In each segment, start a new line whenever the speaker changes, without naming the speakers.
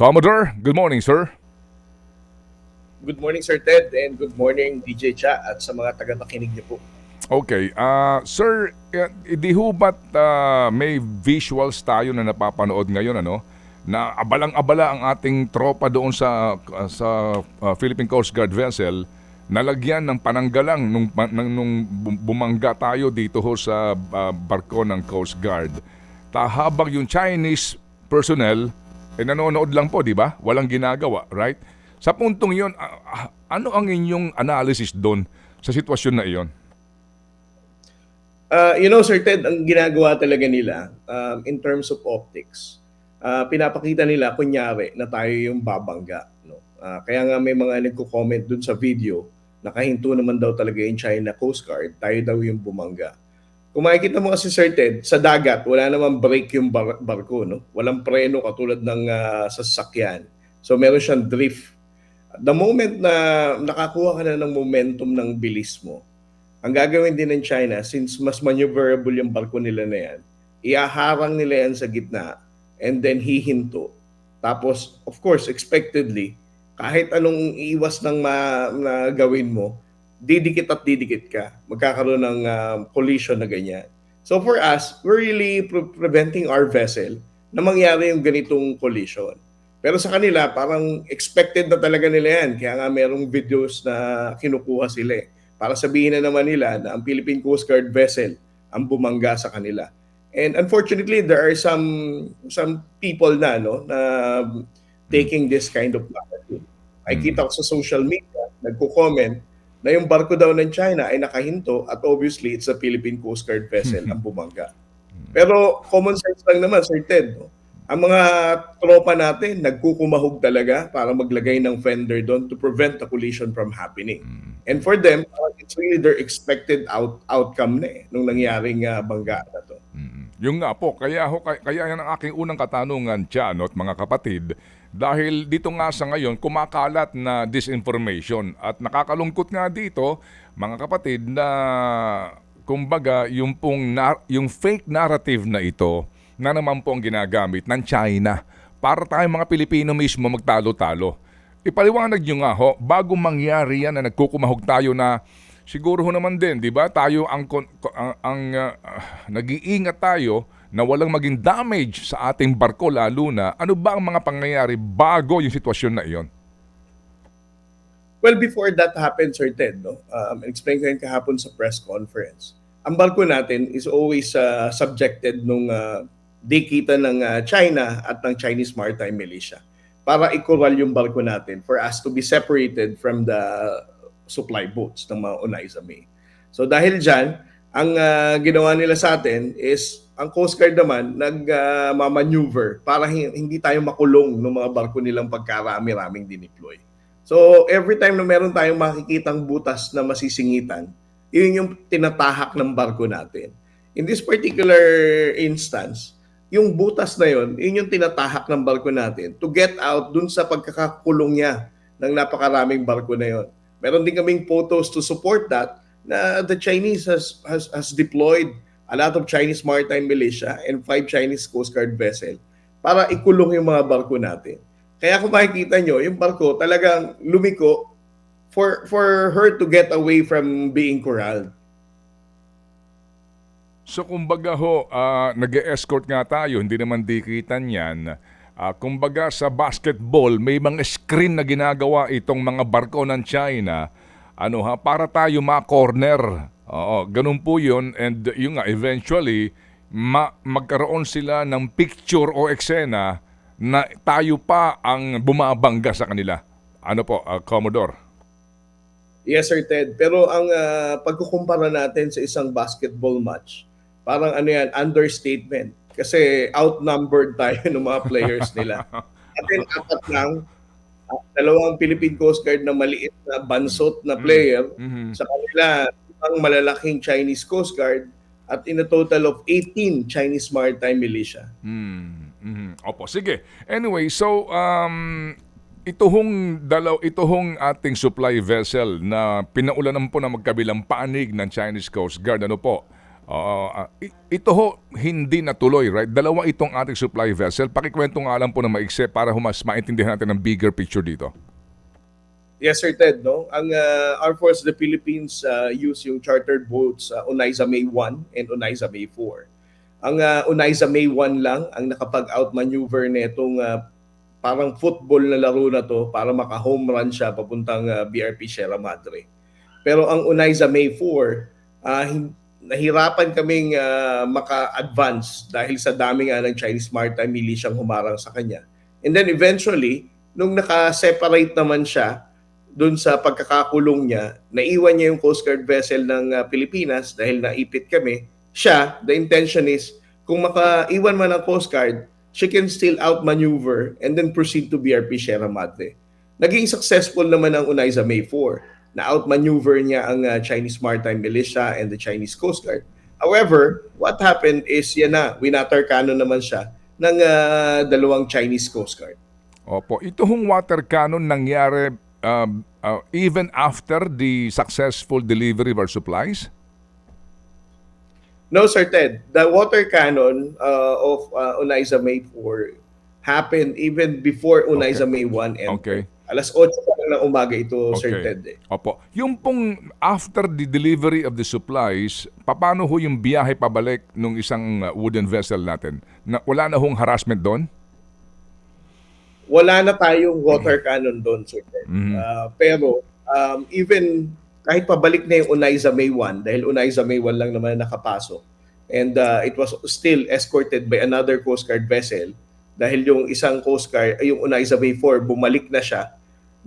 Commodore, good morning, sir.
Good morning Sir Ted and good morning DJ Cha at sa mga taga-nakinig niyo po.
Okay, ah sir, eh, di ho ba't ah, may visuals tayo na napapanood ngayon ano? Na abalang-abala ang ating tropa doon sa sa ah, Philippine Coast Guard vessel nalagyan ng pananggalang nung, nung bum- bumangga tayo dito ho sa ah, barko ng Coast Guard. Tahabang yung Chinese personnel eh nanonood lang po, di ba? Walang ginagawa, right? Sa puntong yon, ah, ah, ano ang inyong analysis doon sa sitwasyon na iyon?
Uh, you know Sir Ted, ang ginagawa talaga nila um, in terms of optics, uh, pinapakita nila kunyari na tayo yung babangga. No? Uh, kaya nga may mga nagko-comment dun sa video, nakahinto naman daw talaga yung China Coast Guard, tayo daw yung bumangga. Kung makikita mo kasi Sir Ted, sa dagat, wala namang brake yung bar- barko. No? Walang preno katulad ng uh, sasakyan. So meron siyang drift. The moment na nakakuha ka na ng momentum ng bilis mo, ang gagawin din ng China, since mas maneuverable yung barko nila na yan, iaharang nila yan sa gitna and then hihinto. Tapos, of course, expectedly, kahit anong iwas ng ma, na gawin mo, didikit at didikit ka. Magkakaroon ng um, collision na ganyan. So for us, we're really pre- preventing our vessel na mangyari yung ganitong collision. Pero sa kanila, parang expected na talaga nila yan. Kaya nga merong videos na kinukuha sila eh para sabihin na naman nila na ang Philippine Coast Guard vessel ang bumangga sa kanila. And unfortunately, there are some some people na no na taking this kind of narrative. Ay kita ko sa social media, nagko-comment na yung barko daw ng China ay nakahinto at obviously it's a Philippine Coast Guard vessel ang bumangga. Pero common sense lang naman, Sir Ted. No? Ang mga tropa natin, nagkukumahog talaga para maglagay ng fender doon to prevent the collision from happening. And for them, uh, it's really their expected out outcome na eh, nung nangyaring uh, bangga na to.
Mm. Yung nga po, kaya, ho, kaya, kaya yan ang aking unang katanungan, Tiyan at mga kapatid, dahil dito nga sa ngayon, kumakalat na disinformation at nakakalungkot nga dito, mga kapatid, na kumbaga yung, pong nar- yung fake narrative na ito na naman po ang ginagamit ng China para tayong mga Pilipino mismo magtalo-talo. Ipaliwanag nyo nga ho, bago mangyari yan na nagkukumahog tayo na siguro ho naman din, di ba? Tayo ang, ang, ang ah, nag-iingat tayo na walang maging damage sa ating barko lalo na ano ba ang mga pangyayari bago yung sitwasyon na iyon?
Well, before that happened, Sir Ted, no? um, explain ko yun kahapon sa press conference. Ang barko natin is always uh, subjected nung uh, dikita ng uh, China at ng Chinese Maritime Militia para ikural yung barko natin for us to be separated from the supply boats ng mga Onaiza May. So dahil dyan, ang uh, ginawa nila sa atin is ang Coast Guard naman nag-maneuver para hin- hindi tayo makulong ng mga barko nilang pagkarami-raming dineploy. So every time na meron tayong makikitang butas na masisingitan, yun yung tinatahak ng barko natin. In this particular instance, yung butas na yun, yun yung tinatahak ng barko natin to get out dun sa pagkakakulong niya ng napakaraming barko na yun. Meron din kaming photos to support that na the Chinese has, has, has deployed a lot of Chinese maritime militia and five Chinese Coast Guard vessel para ikulong yung mga barko natin. Kaya kung makikita nyo, yung barko talagang lumiko for for her to get away from being corralled.
So kumbaga ho, ah, nag-escort nga tayo, hindi naman dikitan yan. Ah, kumbaga sa basketball, may mga screen na ginagawa itong mga barko ng China ano ha, para tayo ma-corner. Oo, ganun po yun. And yung nga, eventually, ma- magkaroon sila ng picture o eksena na tayo pa ang bumabangga sa kanila. Ano po, ah, Commodore?
Yes, Sir Ted. Pero ang uh, pagkukumpara natin sa isang basketball match, parang ano yan, understatement. Kasi outnumbered tayo ng mga players nila. Atin apat lang, uh, dalawang Philippine Coast Guard na maliit na bansot na player.
Mhm.
Sa kanila, isang malalaking Chinese Coast Guard at in a total of 18 Chinese Maritime Militia.
Hmm. mhm. Opo, sige. Anyway, so um ito hong dalaw ito hong ating supply vessel na pinaulanan po na magkabilang panig ng Chinese Coast Guard ano po. I- ito ho, hindi natuloy, right? Dalawa itong ating supply vessel. Pakikwento nga lang po na maikse para humas maintindihan natin ang bigger picture dito.
Yes, Sir Ted. No? Ang uh, Armed Forces of the Philippines uh, use yung chartered boats uh, Onaiza May 1 and Onaiza May 4. Ang uh, Onaiza May 1 lang ang nakapag-outmaneuver nitong uh, parang football na laro na to para maka-home run siya papuntang uh, BRP Sierra Madre. Pero ang Onaiza May 4, uh, nahirapan kaming uh, maka-advance dahil sa dami nga ng Chinese Maritime Militia ang humarang sa kanya. And then eventually, nung naka-separate naman siya, doon sa pagkakakulong niya, naiwan niya yung Coast Guard vessel ng uh, Pilipinas dahil naipit kami. Siya, the intention is, kung makaiwan man ang Coast Guard, she can still outmaneuver and then proceed to BRP Sierra Madre. Naging successful naman ang Unaiza May 4 na outmaneuver niya ang uh, Chinese Maritime Militia and the Chinese Coast Guard. However, what happened is yan na, winatar cannon naman siya ng uh, dalawang Chinese Coast Guard.
Opo, ito hong water cannon nangyari um, uh, even after the successful delivery of our supplies?
No, Sir Ted. The water cannon uh, of uh, Unaiza May 4 happened even before Unaiza May 1 and
Okay.
Alas 8 pa lang ng umaga ito, Sir
Okay.
Ted. Eh.
Opo. Yung pong after the delivery of the supplies, paano ho yung biyahe pabalik nung isang uh, wooden vessel natin? Na, wala na hong harassment doon?
Wala na tayong water cannon doon, Sir Ted.
Mhm.
Uh, pero um, even kahit pabalik na yung Unaiza May 1, dahil Unaiza May 1 lang naman nakapasok, and uh, it was still escorted by another Coast Guard vessel, dahil yung isang Coast Guard, yung Unaiza May 4, bumalik na siya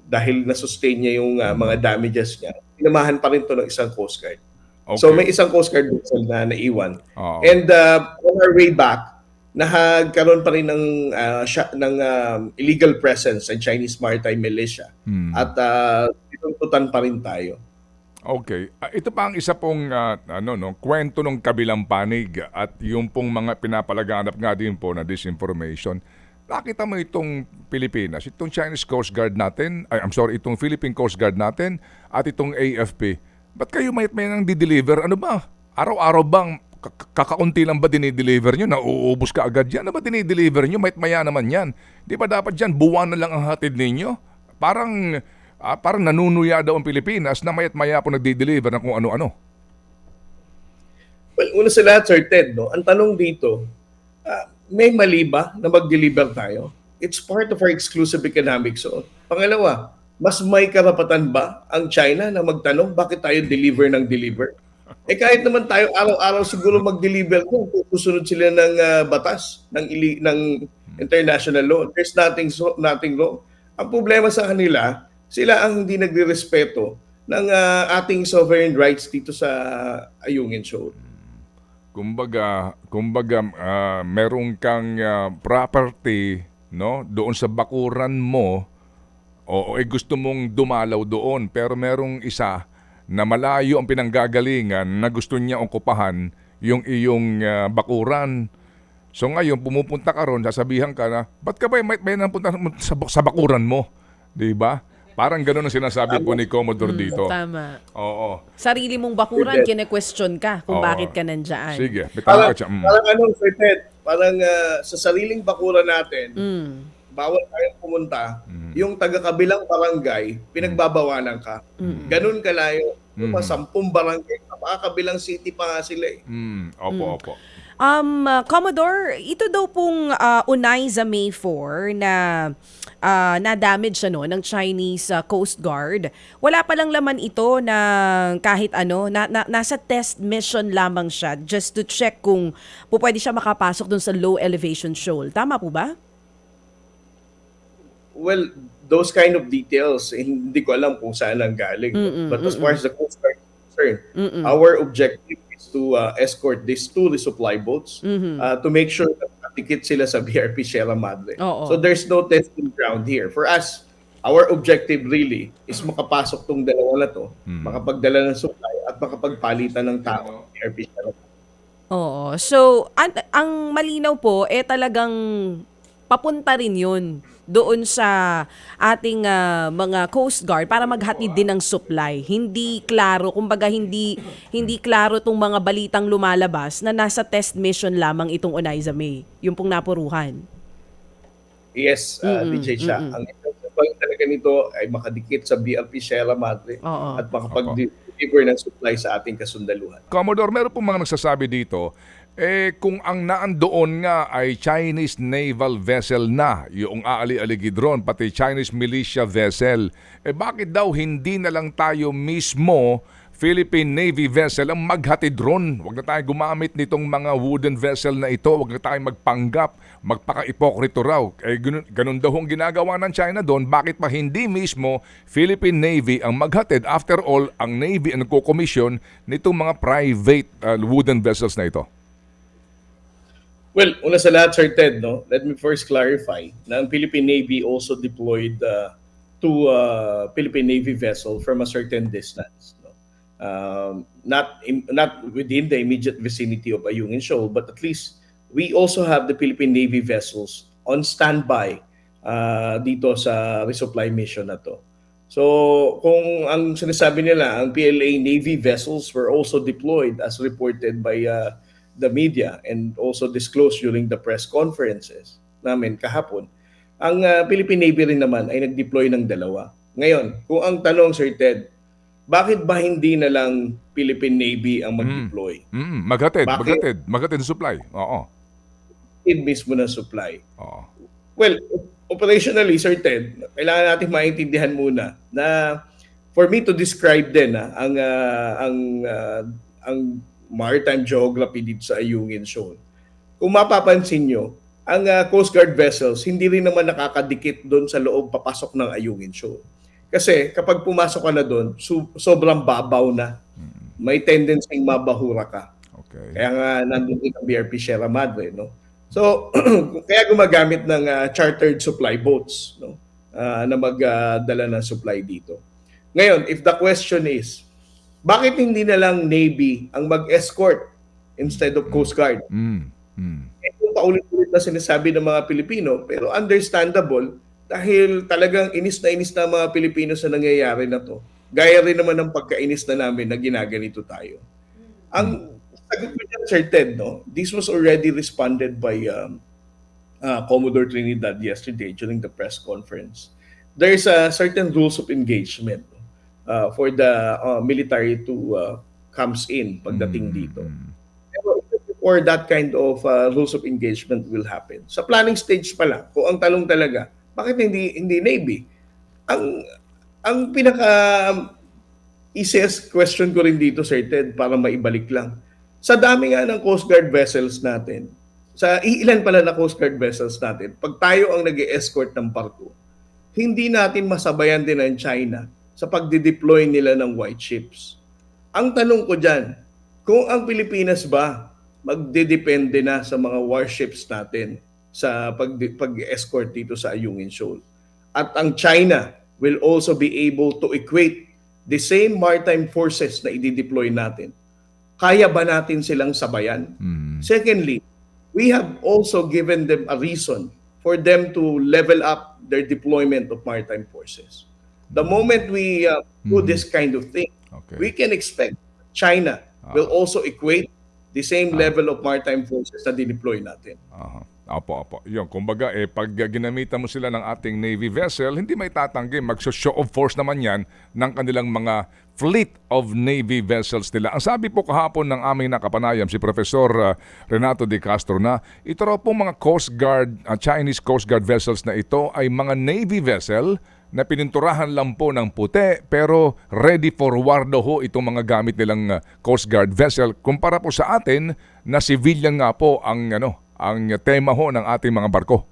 dahil na-sustain niya yung uh, mga damages niya. Pinamahan pa rin to ng isang Coast Guard.
Okay.
So may isang Coast Guard vessel na naiwan.
Oo.
And uh, on our way back, nagkaroon pa rin ng, uh, ng um, illegal presence ng Chinese Maritime Militia.
Hmm.
At uh, tinuntutan pa rin tayo.
Okay. Ah, ito pa ang isa pong ah, ano no, kwento ng kabilang panig at yung pong mga pinapalaganap nga din po na disinformation. Nakita mo itong Pilipinas, itong Chinese Coast Guard natin, ay, I'm sorry, itong Philippine Coast Guard natin at itong AFP. Ba't kayo may may nang di-deliver? Ano ba? Araw-araw bang kakaunti lang ba dinideliver nyo? Nauubos ka agad yan? Ano ba dinideliver nyo? May maya naman yan. Di ba dapat dyan, buwan na lang ang hatid ninyo? Parang, ah, parang nanunuya daw ang Pilipinas na mayat maya po nagdi-deliver ng kung ano-ano.
Well, una sa lahat, Sir Ted, no, ang tanong dito, ah, may mali ba na mag-deliver tayo? It's part of our exclusive economic zone. Pangalawa, mas may karapatan ba ang China na magtanong bakit tayo deliver ng deliver? Eh kahit naman tayo araw-araw siguro mag-deliver kung susunod sila ng ah, batas ng ili- ng international law. There's nothing so, nothing wrong. Ang problema sa kanila, sila ang hindi nagrerespeto ng ah, ating sovereign rights dito sa Ayungin Shoal.
Kumbaga, kumbaga ah, merong kang ah, property no doon sa bakuran mo o eh, gusto mong dumalaw doon pero merong isa na malayo ang pinanggagalingan na gusto niya okupahan yung iyong ah, bakuran. So ngayon, pumupunta ka ron, sasabihan ka na, ba't ka ba may, may napunta sa, sa bakuran mo? Di ba? Parang ganun ang sinasabi po ni Commodore dito.
Tama.
Oo.
Sarili mong bakuran,
Sige.
kine-question ka kung
Oo.
bakit ka nandyan.
Sige, tama
Parang,
ka siya. Mm.
parang ano, Sir Ted, parang ah, sa sariling bakura natin,
Mm.
bawal tayong pumunta, yung taga-kabilang barangay, pinagbabawalan ka. Ganun kalayo. Yung mga sampung barangay, napakakabilang city pa nga sila eh.
Mm, opo, opo.
Um, uh, Commodore, ito daw pong uh, Unaiza May 4 na uh, na-damage ano, ng Chinese uh, Coast Guard. Wala pa lang laman ito na kahit ano, na, na- nasa test mission lamang siya just to check kung po pwede siya makapasok dun sa low elevation shoal. Tama po ba?
Well, those kind of details, eh, hindi ko alam kung saan ang galing.
Mm-mm,
But as far as the Coast Guard is concerned,
Mm-mm.
our objective to uh, escort these two resupply boats
Mhm.
uh, to make sure that matikit sila sa BRP Sierra Madre.
Oo.
So there's no testing ground here. For us, our objective really is makapasok tong dalawa na to, makapagdala ng supply at makapagpalitan ng tao BRP Sierra Madre.
Oo. So, an- ang malinaw po, eh talagang papunta rin yun doon sa ating ah, mga Coast Guard para maghatid din ng supply. Hindi klaro, kumbaga hindi hindi klaro tong mga balitang lumalabas na nasa test mission lamang itong Onaiza May. Yung pong napuruhan.
Yes, uh,
Mm-mm,
DJ siya.
mm-mm.
Ang point talaga nito ay makadikit sa BRP Sierra Madre
Oo.
at makapag-deliver ng supply sa ating kasundaluhan.
Commodore, meron po mga nagsasabi dito, eh kung ang naandoon nga ay Chinese naval vessel na, yung aali-aligi drone, pati Chinese militia vessel, eh bakit daw hindi na lang tayo mismo Philippine Navy vessel ang maghatid drone? Huwag na tayo gumamit nitong mga wooden vessel na ito. Huwag na tayo magpanggap, magpaka-ipokrito raw. Eh, ganun, ganun daw ang ginagawa ng China doon. Bakit pa hindi mismo Philippine Navy ang maghatid? After all, ang Navy ang nagko-commission nitong mga private uh, wooden vessels na ito.
Well, una sa lahat, Sir Ted, no, let me first clarify na ang Philippine Navy also deployed uh, two uh, Philippine Navy vessel from a certain distance. No? Um, not in, not within the immediate vicinity of Ayungin Shoal, but at least we also have the Philippine Navy vessels on standby uh, dito sa resupply mission na to. So, kung ang sinasabi nila, ang PLA Navy vessels were also deployed as reported by uh, the media and also disclosed during the press conferences namin kahapon, ang uh, Philippine Navy rin naman ay nag-deploy ng dalawa. Ngayon, kung ang tanong, Sir Ted, bakit ba hindi na lang Philippine Navy ang mag-deploy?
Mm, maghatid,
Bakit?
maghatid, maghatid ng supply. Oo.
In mismo ng supply.
Oo.
Well, operationally, Sir Ted, kailangan natin maintindihan muna na for me to describe din ah, ang ah, ang ah, ang maritime geography dito sa Ayungin Shoal. Kung mapapansin nyo, ang ah, Coast Guard vessels hindi rin naman nakakadikit doon sa loob papasok ng Ayungin Shoal. Kasi kapag pumasok ka na doon, su- sobrang babaw na. May tendency mabahura ka.
Okay.
Kaya nga nandun din ang BRP Sierra Madre, no? So, kaya gumagamit ng ah, chartered supply boats, no? Ah, na magdala ng supply dito. Ngayon, if the question is, bakit hindi na lang Navy ang mag-escort instead of Coast Guard?
Mm, mm.
Ito yung paulit-ulit na sinasabi ng mga Pilipino, pero understandable dahil talagang inis na inis na mga Pilipino sa nangyayari na to. Gaya rin naman ng pagkainis na namin na ginaganito tayo. Ang sagot ko dyan, Sir Ted, no? this was already responded by um, uh, Commodore Trinidad yesterday during the press conference. There's a certain rules of engagement uh, for the uh, military to uh, comes in pagdating dito. Pero before that kind of uh, rules of engagement will happen. Sa planning stage pa lang, kung ang talong talaga, bakit hindi hindi Navy? Ang ang pinaka easiest question ko rin dito, Sir Ted, para maibalik lang. Sa dami nga ng Coast Guard vessels natin, sa ilan pala na Coast Guard vessels natin, pag tayo ang nag escort ng barko, hindi natin masabayan din ang China sa pagde-deploy nila ng white ships. Ang tanong ko dyan, kung ang Pilipinas ba magdedepende na sa mga warships natin sa pag, pag-escort dito sa Ayungin Shoal. At ang China will also be able to equate the same maritime forces na i-deploy natin. Kaya ba natin silang sabayan?
Mm.
Secondly, we have also given them a reason for them to level up their deployment of maritime forces. The moment we uh, do this kind of thing,
Okay.
we can expect China will also equate the same level of maritime forces na dineploy natin.
Aha. Apo, apo. Yung, kumbaga, eh, pag ginamitan mo sila ng ating Navy vessel, hindi may tatanggi. Mag-show of force naman yan ng kanilang mga fleet of Navy vessels nila. Ang sabi po kahapon ng aming nakapanayam, si Professor uh, Renato de Castro na ito raw po mga Coast Guard, uh, Chinese Coast Guard vessels na ito ay mga Navy vessel na pininturahan lang po ng puti pero ready for war daw ho itong mga gamit nilang uh, Coast Guard vessel kumpara po sa atin na civilian nga po ang ano ang tema ho ng ating mga barko.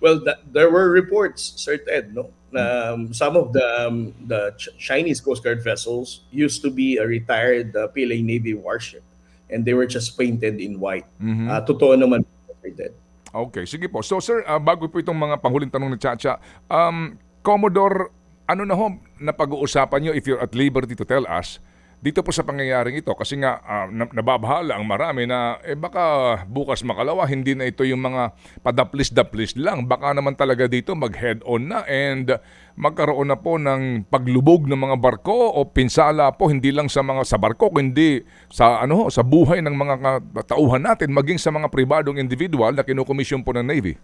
Well, that, there were reports, Sir Ted, no, na um, some of the um, the Ch- Chinese Coast Guard vessels used to be a retired uh, PLA Navy warship, and they were just painted in white. Ah, totoo naman, Sir Ted.
Okay, sige po. So sir, ah, bago po itong mga panghuling tanong ni Chacha, um, Commodore, ano na ho na pag-uusapan nyo if you're at liberty to tell us dito po sa pangyayaring ito kasi nga na- nababahala ang marami na eh baka bukas makalawa hindi na ito yung mga padaplis-daplis lang baka naman talaga dito mag head on na and magkaroon na po ng paglubog ng mga barko o pinsala po hindi lang sa mga sa barko kundi sa ano sa buhay ng mga tauhan natin maging sa mga pribadong individual na kinukomisyon po ng Navy.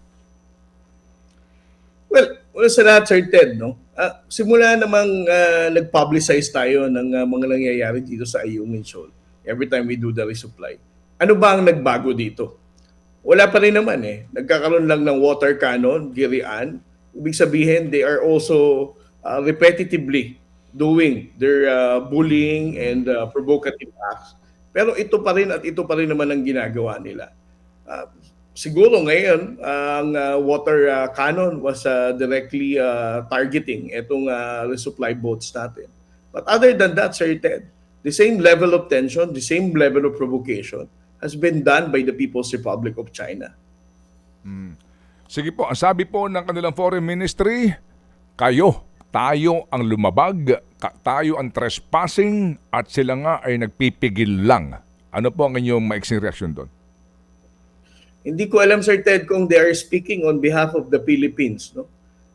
Well, lahat, Sir Ted, no? Ah, simula namang ah, nag-publicize tayo ng ah, mga nangyayari dito sa Ayungin Shoal every time we do the resupply. Ano ba ang nagbago dito? Wala pa rin naman eh. Nagkakaroon lang ng water cannon, girian. Ibig sabihin, they are also ah, repetitively doing their ah, bullying and ah, provocative acts. Pero ito pa rin at ito pa rin naman ang ginagawa nila. Ah, siguro ngayon ang uh, water uh, cannon was uh, directly uh, targeting itong uh, resupply boats natin. But other than that, Sir Ted, the same level of tension, the same level of provocation has been done by the People's Republic of China.
Sige po, ang sabi po ng kanilang foreign ministry, kayo, tayo ang lumabag, tayo ang trespassing at sila nga ay nagpipigil lang. Ano po ang inyong maiksing reaksyon doon?
Hindi ko alam Sir Ted kung they are speaking on behalf of the Philippines, no?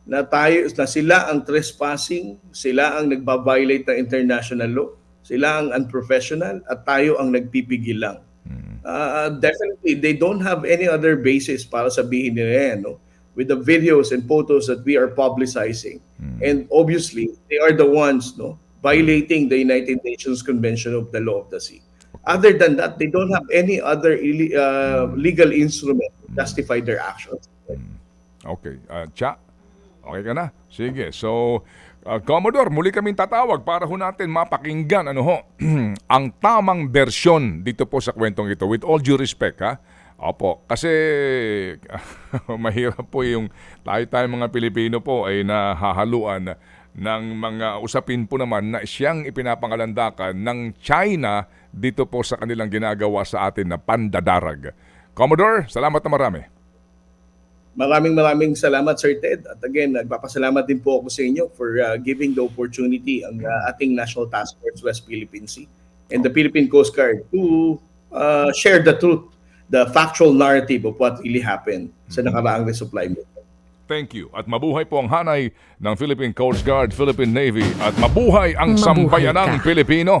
Na tayo na sila ang trespassing, sila ang nagba-violate ng international law, sila ang unprofessional at tayo ang nagpipigil lang. Uh, definitely they don't have any other basis para sabihin nila yan, no? With the videos and photos that we are publicizing. And obviously, they are the ones, no, violating the United Nations Convention of the Law of the Sea. Other than that, they don't have any other uh, legal instrument to justify their actions.
Okay, uh, Cha, okay ka na? Sige, so, uh, Commodore, muli kaming tatawag para ho natin mapakinggan ano ho, ang tamang bersyon dito po sa kwentong ito. With all due respect, ha? Opo, kasi mahirap po yung tayo tayo mga Pilipino po ay nahahaluan ng mga usapin po naman na siyang ipinapangalandakan ng China dito po sa kanilang ginagawa sa atin na pandadarag. Commodore, salamat na marami.
Maraming maraming salamat Sir Ted. At again, nagpapasalamat din po ako sa inyo for uh, giving the opportunity ang uh, ating National Task Force West Philippine Sea and the Philippine Coast Guard to uh, share the truth, the factual narrative of what really happened sa nakaraang resupply movement.
Thank you. At mabuhay po ang hanay ng Philippine Coast Guard, Philippine Navy at mabuhay ang
Mabuhay
sambayanang
ka.
Pilipino.